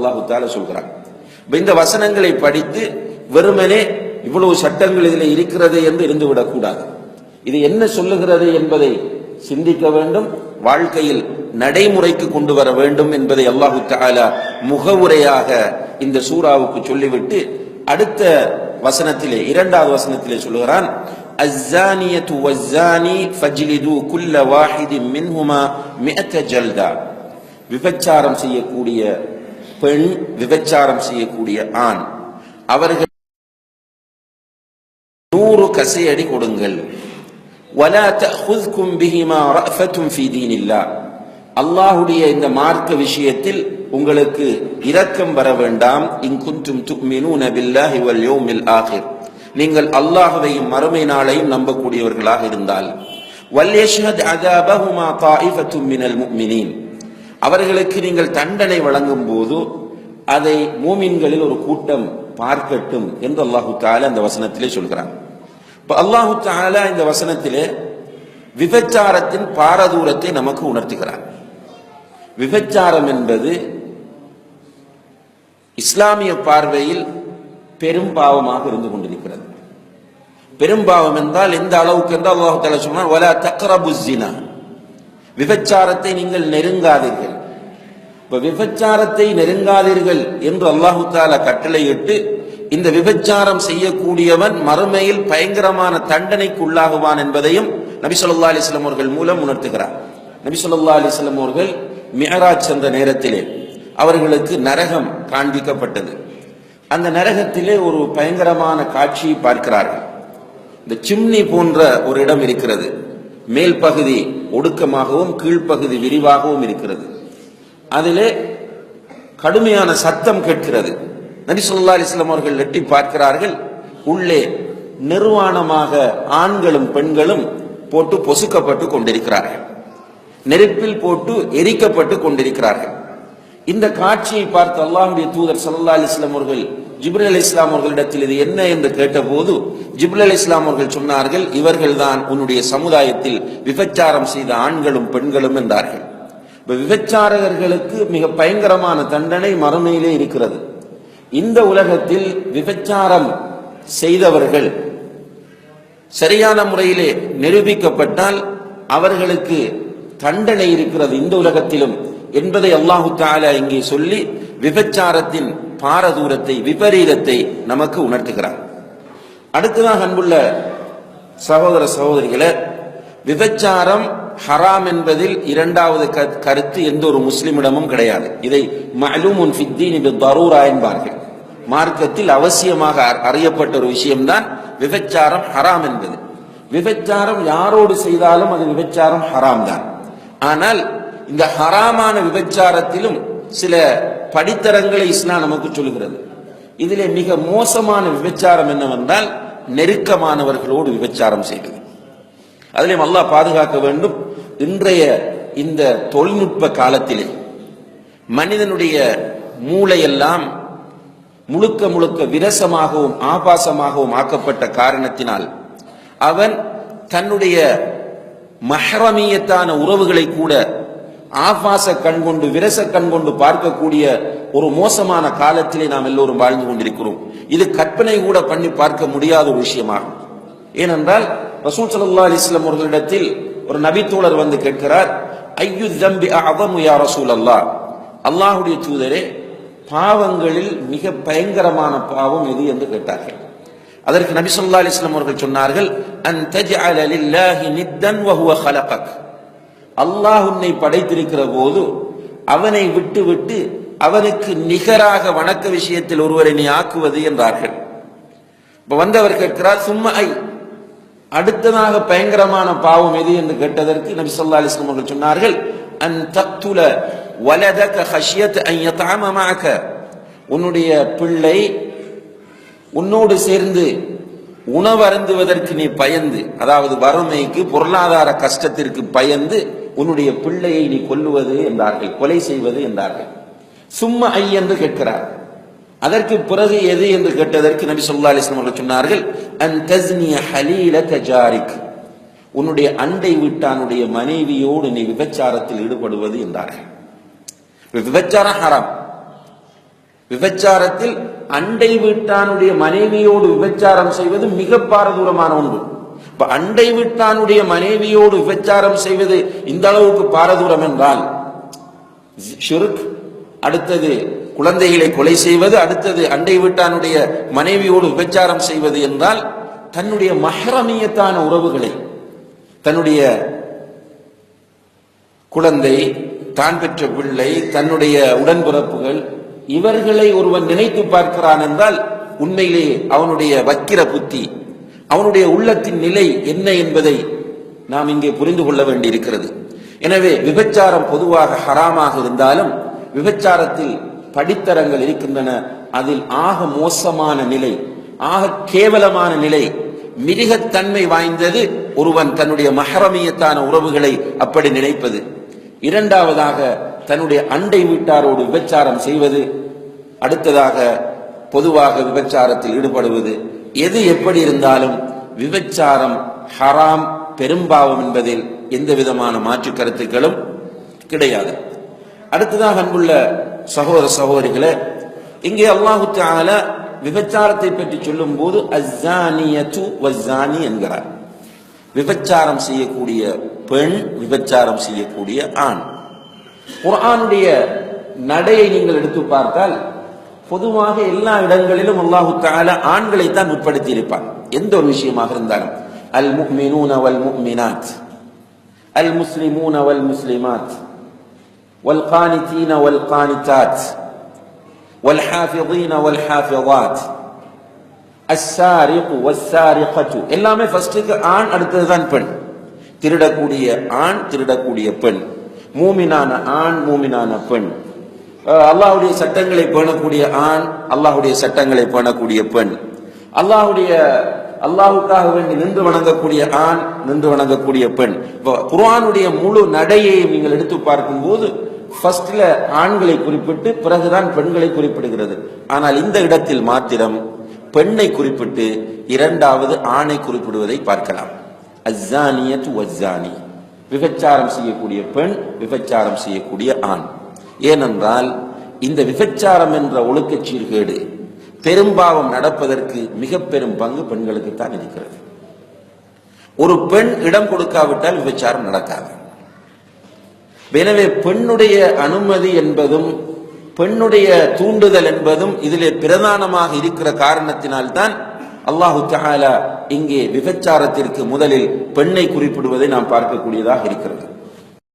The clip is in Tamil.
அல்லாஹு தால சொல்கிறான் இப்ப இந்த வசனங்களை படித்து வெறுமனே இவ்வளவு சட்டங்கள் இதில் இருக்கிறது என்று இருந்துவிடக் கூடாது இது என்ன சொல்லுகிறது என்பதை சிந்திக்க வேண்டும் வாழ்க்கையில் நடைமுறைக்கு கொண்டு வர வேண்டும் என்பதை அல்லாஹு தாலா முகவுரையாக இந்த சூறாவுக்கு சொல்லிவிட்டு அடுத்த வசனத்திலே இரண்டாவது வசனத்திலே சொல்லுகிறான் الزانية والزاني فاجلدوا كل واحد منهما مئة جلدة விபச்சாரம் செய்யக்கூடிய பெண் விபச்சாரம் செய்யக்கூடிய ஆண் அவர்கள் நூறு கசையடி கொடுங்கள் ولا تأخذكم بهما رأفة في دين الله அல்லாஹுடைய இந்த மார்க்க விஷயத்தில் உங்களுக்கு இரக்கம் வர வேண்டாம் இன் குன்தும் துக்மினூன பில்லாஹி வல் யௌமில் ஆகிர் நீங்கள் அல்லாஹுவையும் மறுமை நாளையும் நம்பக்கூடியவர்களாக இருந்தால் வல்யஷ்ஹத் அதாபஹுமா தாயிஃபத்தும் மினல் முஃமினீன் அவர்களுக்கு நீங்கள் தண்டனை வழங்கும் போது அதை மூமின்களில் ஒரு கூட்டம் பார்க்கட்டும் என்று அல்லாஹு தாலா அந்த வசனத்திலே சொல்கிறான். இப்ப அல்லாஹு தாலா இந்த வசனத்திலே விபச்சாரத்தின் பாரதூரத்தை நமக்கு உணர்த்துகிறார். விபச்சாரம் என்பது இஸ்லாமிய பார்வையில் பெரும் பாவமாக இருந்து கொண்டிருக்கிறது. பெரும் பாவம் என்றால் எந்த அளவுக்கு என்றால் அல்லாஹு தாலா சொன்னால் ஜினா விபச்சாரத்தை நீங்கள் நெருங்காதீர்கள். இப்ப விபச்சாரத்தை நெருங்காதீர்கள் என்று அல்லாஹு தாலா கட்டளையிட்டு இந்த விபச்சாரம் செய்யக்கூடியவன் மறுமையில் பயங்கரமான தண்டனைக்கு உள்ளாகுவான் என்பதையும் நபி சொல்லா அலிஸ்லாம் அவர்கள் மூலம் உணர்த்துகிறார். நபி சொல்லா அலிஸ்லாம் அவர்கள் மிஹராஜ் சென்ற நேரத்திலே அவர்களுக்கு நரகம் காண்பிக்கப்பட்டது. அந்த நரகத்திலே ஒரு பயங்கரமான காட்சியை பார்க்கிறார்கள். இந்த சிம்னி போன்ற ஒரு இடம் இருக்கிறது. மேல் பகுதி ஒடுக்கமாகவும் கீழ்ப்பகுதி விரிவாகவும் இருக்கிறது. அதிலே கடுமையான சத்தம் கேட்கிறது. நபி சொல்லா அலிஸ்லாம் அவர்கள் எட்டி பார்க்கிறார்கள் உள்ளே நிர்வாணமாக ஆண்களும் பெண்களும் போட்டு பொசுக்கப்பட்டு கொண்டிருக்கிறார்கள். நெருப்பில் போட்டு எரிக்கப்பட்டு கொண்டிருக்கிறார்கள். இந்த காட்சியை பார்த்து அல்லாஹுடைய தூதர் சல்லா அலிஸ்லாம் அவர்கள் ஜிப்ரல் அலி இஸ்லாம் அவர்களிடத்தில் இது என்ன என்று கேட்டபோது ஜிப்ரல் அலி இஸ்லாம் அவர்கள் சொன்னார்கள் இவர்கள் தான் உன்னுடைய சமுதாயத்தில் விபச்சாரம் செய்த ஆண்களும் பெண்களும் என்றார்கள். இப்ப விபச்சாரகர்களுக்கு மிக பயங்கரமான தண்டனை மறுமையிலே இருக்கிறது. இந்த உலகத்தில் விபச்சாரம் செய்தவர்கள் சரியான முறையிலே நிரூபிக்கப்பட்டால் அவர்களுக்கு தண்டனை இருக்கிறது இந்த உலகத்திலும் என்பதை அல்லாஹு தாலா இங்கே சொல்லி விபச்சாரத்தின் பாரதூரத்தை விபரீதத்தை நமக்கு உணர்த்துகிறார். அடுத்ததாக அன்புள்ள சகோதர சகோதரிகளை விபச்சாரம் ஹராம் என்பதில் இரண்டாவது கருத்து எந்த ஒரு முஸ்லிமிடமும் கிடையாது. இதை மலூமுன் ஃபித்தீன் தரூரா என்பார்கள். மார்க்கத்தில் அவசியமாக அறியப்பட்ட ஒரு விஷயம்தான் விபச்சாரம் ஹராம் என்பது. விபச்சாரம் யாரோடு செய்தாலும் அது விபச்சாரம் ஹராம் தான் ஆனால் இந்த ஹராமான விபச்சாரத்திலும் சில படித்தரங்களை இஸ்லாம் நமக்கு சொல்கிறது இதிலே மிக மோசமான விபச்சாரம் என்னவென்றால் நெருக்கமானவர்களோடு விபச்சாரம் செய்வது. அதிலையும் அல்லாஹ் பாதுகாக்க வேண்டும். இன்றைய இந்த தொழில்நுட்ப காலத்திலே மனிதனுடைய மூளையெல்லாம் முழுக்க முழுக்க விரசமாகவும் ஆபாசமாகவும் ஆக்கப்பட்ட காரணத்தினால் அவன் தன்னுடைய மஹரமியத்தான உறவுகளை கூட ஆபாச கண்கொண்டு விரச கண் கொண்டு பார்க்கக்கூடிய ஒரு மோசமான காலத்திலே நாம் எல்லோரும் வாழ்ந்து கொண்டிருக்கிறோம். இது கற்பனை கூட பண்ணி பார்க்க முடியாத ஒரு விஷயமாகும். ஏனென்றால் ரசூல் சல்லா அலிஸ்லாம் அவர்களிடத்தில் ஒரு நபித்தோழர் வந்து கேட்கிறார் ஐயு தம்பி அவமு யா ரசூல் அல்லா அல்லாஹுடைய தூதரே பாவங்களில் மிக பயங்கரமான பாவம் எது என்று கேட்டார்கள். அதற்கு நபி சொல்லா அலிஸ்லாம் அவர்கள் சொன்னார்கள் அன் தஜ்அல லில்லாஹி நித்தன் வஹுவ ஹலகக் அல்லாஹ் உன்னை படைத்திருக்கிற போது அவனை விட்டு விட்டு அவனுக்கு நிகராக வணக்க விஷயத்தில் ஒருவரை நீ ஆக்குவது என்றார்கள். இப்ப வந்தவர் கேட்கிறார் சும்மா ஐ அடுத்ததாக பயங்கரமான பாவம் எது என்று கேட்டதற்கு நபி சொல்லா அலிஸ்லாம் அவர்கள் சொன்னார்கள் அன் தத்துல வலதக ஹஷியத் அன் உன்னுடைய பிள்ளை உன்னோடு சேர்ந்து உணவருந்துவதற்கு நீ பயந்து அதாவது வறுமைக்கு பொருளாதார கஷ்டத்திற்கு பயந்து உன்னுடைய பிள்ளையை நீ கொல்லுவது என்றார்கள் கொலை செய்வது என்றார்கள். சும்மா ஐ என்று கேட்கிறார். அதற்கு பிறகு எது என்று கேட்டதற்கு நபி சொல்லா அலிஸ்லாம் அவர்கள் சொன்னார்கள் அன் தஸ்னிய ஹலீல கஜாரிக் உன்னுடைய அண்டை வீட்டானுடைய மனைவியோடு நீ விபச்சாரத்தில் ஈடுபடுவது என்றார்கள். விபச்சாரம் ஹராம். விபச்சாரத்தில் அண்டை வீட்டானுடைய மனைவியோடு விபச்சாரம் செய்வது மிக பாரதூரமான ஒன்று. இப்ப அண்டை வீட்டானுடைய மனைவியோடு விபச்சாரம் செய்வது இந்த அளவுக்கு பாரதூரம் என்றால் ஷிர்க் அடுத்தது குழந்தைகளை கொலை செய்வது அடுத்தது அண்டை வீட்டானுடைய மனைவியோடு விபச்சாரம் செய்வது என்றால் தன்னுடைய மஹரமியத்தான உறவுகளை தன்னுடைய குழந்தை தான் பெற்ற பிள்ளை தன்னுடைய உடன்பிறப்புகள் இவர்களை ஒருவன் நினைத்து பார்க்கிறான் என்றால் உண்மையிலே அவனுடைய வக்கிர புத்தி அவனுடைய உள்ளத்தின் நிலை என்ன என்பதை நாம் இங்கே புரிந்து கொள்ள வேண்டியிருக்கிறது. எனவே விபச்சாரம் பொதுவாக ஹராமாக இருந்தாலும் விபச்சாரத்தில் படித்தரங்கள் இருக்கின்றன. அதில் ஆக மோசமான நிலை ஆக கேவலமான நிலை. மிருகத்தன்மை வாய்ந்தது ஒருவன் தன்னுடைய மகரமியத்தான உறவுகளை அப்படி நினைப்பது. இரண்டாவதாக தன்னுடைய அண்டை வீட்டாரோடு விபச்சாரம் செய்வது. அடுத்ததாக பொதுவாக விபச்சாரத்தில் ஈடுபடுவது. எது எப்படி இருந்தாலும் விபச்சாரம் ஹராம் பெரும்பாவம் என்பதில் எந்த விதமான மாற்று கருத்துக்களும் கிடையாது. அடுத்ததாக அன்புள்ள சகோதர சகோதரிகளே இங்கே அல்லாஹு தால விபச்சாரத்தை பற்றி சொல்லும் போது அஸ்ஸானியத்து வஸ்ஸானி என்கிறார். விபச்சாரம் செய்யக்கூடிய பெண் விபச்சாரம் செய்யக்கூடிய ஆண். குரானுடைய நடையை நீங்கள் எடுத்து பார்த்தால் பொதுவாக எல்லா இடங்களிலும் அல்லாஹு தால ஆண்களை தான் உட்படுத்தி இருப்பார் எந்த ஒரு விஷயமாக இருந்தாலும். அல் முஃமினூன அவல் முக்மினாத். அல் முஸ்லிமூன் அவல் முஸ்லிமாத். வல் والقانتات வல் والحافظات. வல் ஹாஃபிதீன வல் ஹாஃபிதாத் அஸ்ஸாரிகு வஸ்ஸாரிகத்து எல்லாமே ஃபர்ஸ்ட்டுக்கு ஆண் அடுத்ததுதான் பெண். திருடக்கூடிய ஆண் திருடக்கூடிய பெண். மூமினான ஆண் மூமினான பெண். அல்லாஹ்வுடைய சட்டங்களை பேணக்கூடிய ஆண் அல்லாஹ்வுடைய சட்டங்களை பேணக்கூடிய பெண். அல்லாஹ்வுடைய அல்லாஹுக்காக வேண்டி நின்று வணங்கக்கூடிய ஆண் நின்று வணங்கக்கூடிய பெண். குர்ஆனுடைய முழு நடையை நீங்கள் எடுத்து பார்க்கும்போது ஃபர்ஸ்ட்ல ஆண்களை குறிப்பிட்டு பிறகுதான் பெண்களை குறிப்பிடுகிறது. ஆனால் இந்த இடத்தில் மாத்திரம் பெண்ணை குறிப்பிட்டு இரண்டாவது ஆணை குறிப்பிடுவதை பார்க்கலாம். அஸ்ஸானியத்து வஸ்ஸானி விபச்சாரம் செய்யக்கூடிய பெண் விபச்சாரம் செய்யக்கூடிய ஆண். ஏனென்றால் இந்த விபச்சாரம் என்ற ஒழுக்கச் சீர்கேடு பெரும்பாவம் நடப்பதற்கு மிக பெரும் பங்கு பெண்களுக்கு தான் இருக்கிறது. ஒரு பெண் இடம் கொடுக்காவிட்டால் விபச்சாரம் நடக்காது. எனவே பெண்ணுடைய அனுமதி என்பதும் பெண்ணுடைய தூண்டுதல் என்பதும் இதிலே பிரதானமாக இருக்கிற காரணத்தினால்தான் அல்லாஹு தஹாலா இங்கே விபச்சாரத்திற்கு முதலில் பெண்ணை குறிப்பிடுவதை நாம் பார்க்கக்கூடியதாக இருக்கிறது.